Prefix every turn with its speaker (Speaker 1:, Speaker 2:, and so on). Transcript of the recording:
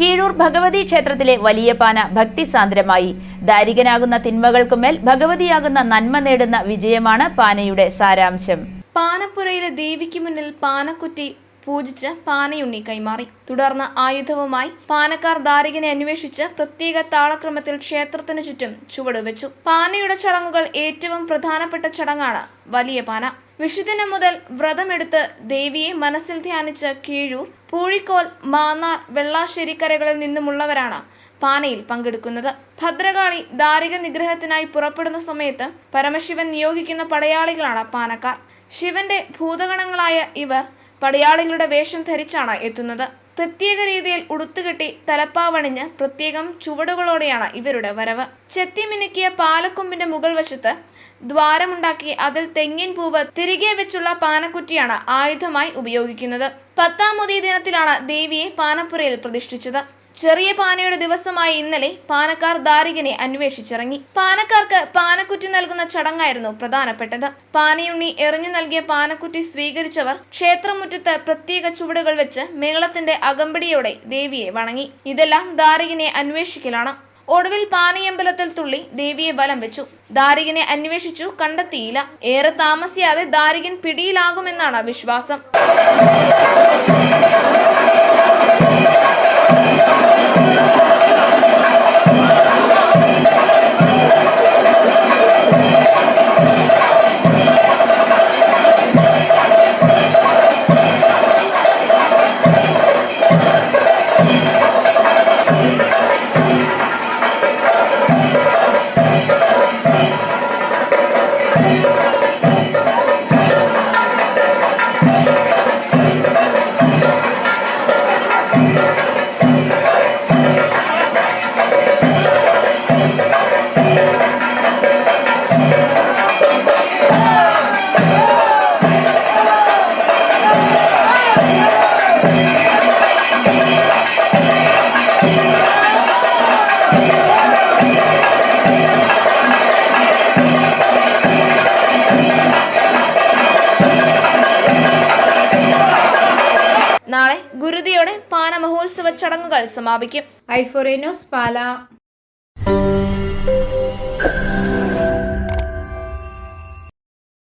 Speaker 1: കീഴൂർ ഭഗവതി ക്ഷേത്രത്തിലെ വലിയ പാന ഭക്തിസാന്ദ്രമായി ദാരികനാകുന്ന തിന്മകൾക്കുമേൽ ഭഗവതിയാകുന്ന നന്മ നേടുന്ന വിജയമാണ് പാനയുടെ സാരാംശം.
Speaker 2: പാനപ്പുരയിലെ ദേവിക്ക് മുന്നിൽ പാനക്കുറ്റി പൂജിച്ച് പാനയുണ്ണി കൈമാറി. തുടർന്ന് ആയുധവുമായി പാനക്കാർ ദാരികനെ അന്വേഷിച്ച് പ്രത്യേക താളക്രമത്തിൽ ക്ഷേത്രത്തിനു ചുറ്റും ചുവടുവെച്ചു. പാനയുടെ ചടങ്ങുകൾ ഏറ്റവും പ്രധാനപ്പെട്ട ചടങ്ങാണ് വലിയ പാന. വിഷുദിനം മുതൽ വ്രതമെടുത്ത് ദേവിയെ മനസ്സിൽ ധ്യാനിച്ച കീഴൂർ പൂഴിക്കോൽ മാന്നാർ വെള്ളാശ്ശേരിക്കരകളിൽ നിന്നുമുള്ളവരാണ് പാനയിൽ പങ്കെടുക്കുന്നത്. ഭദ്രകാളി ദാരിക നിഗ്രഹത്തിനായി പുറപ്പെടുന്ന സമയത്ത് പരമശിവൻ നിയോഗിക്കുന്ന പടയാളികളാണ് പാനക്കാർ. ശിവന്റെ ഭൂതഗണങ്ങളായ ഇവർ പടയാളികളുടെ വേഷം ധരിച്ചാണ് എത്തുന്നത്. പ്രത്യേക രീതിയിൽ ഉടുത്തുകെട്ടി തലപ്പാവണിഞ്ഞ് പ്രത്യേകം ചുവടുകളോടെയാണ് ഇവരുടെ വരവ്. ചെത്തിമിനുക്കിയ പാലക്കൊമ്പിന്റെ മുകൾ വശത്ത് ദ്വാരമുണ്ടാക്കി അതിൽ തെങ്ങിൻ പൂവ് തിരികെ വെച്ചുള്ള പാനക്കുറ്റിയാണ് ആയുധമായി ഉപയോഗിക്കുന്നത്. പത്താമതി ദിനത്തിലാണ് ദേവിയെ പാനപ്പുരയിൽ പ്രതിഷ്ഠിച്ചത്. ചെറിയ പാനയുടെ ദിവസമായ ഇന്നലെ പാനക്കാർ ദാരികനെ അന്വേഷിച്ചിറങ്ങി. പാനക്കാർക്ക് പാനക്കുറ്റി നൽകുന്ന ചടങ്ങായിരുന്നു പ്രധാനപ്പെട്ടത്. പാനയുണ്ണി എറിഞ്ഞു നൽകിയ പാനക്കുറ്റി സ്വീകരിച്ചവർ ക്ഷേത്രമുറ്റത്ത് പ്രത്യേക ചുവടുകൾ വെച്ച് മേളത്തിന്റെ അകമ്പടിയോടെ ദേവിയെ വണങ്ങി. ഇതെല്ലാം ദാരികനെ അന്വേഷിക്കലാണ്. ഒടുവിൽ പാനയമ്പലത്തിൽ തുള്ളി ദേവിയെ വലം വെച്ചു. ദാരികനെ അന്വേഷിച്ചു കണ്ടെത്തിയില്ല. ഏറെ താമസിയാതെ ദാരികൻ പിടിയിലാകുമെന്നാണ് വിശ്വാസം. നാളെ ഗുരുതിയോടെ പാന മഹോത്സവ ചടങ്ങുകൾ സമാപിക്കും.
Speaker 3: ഐഫോറിനോസ് പാല.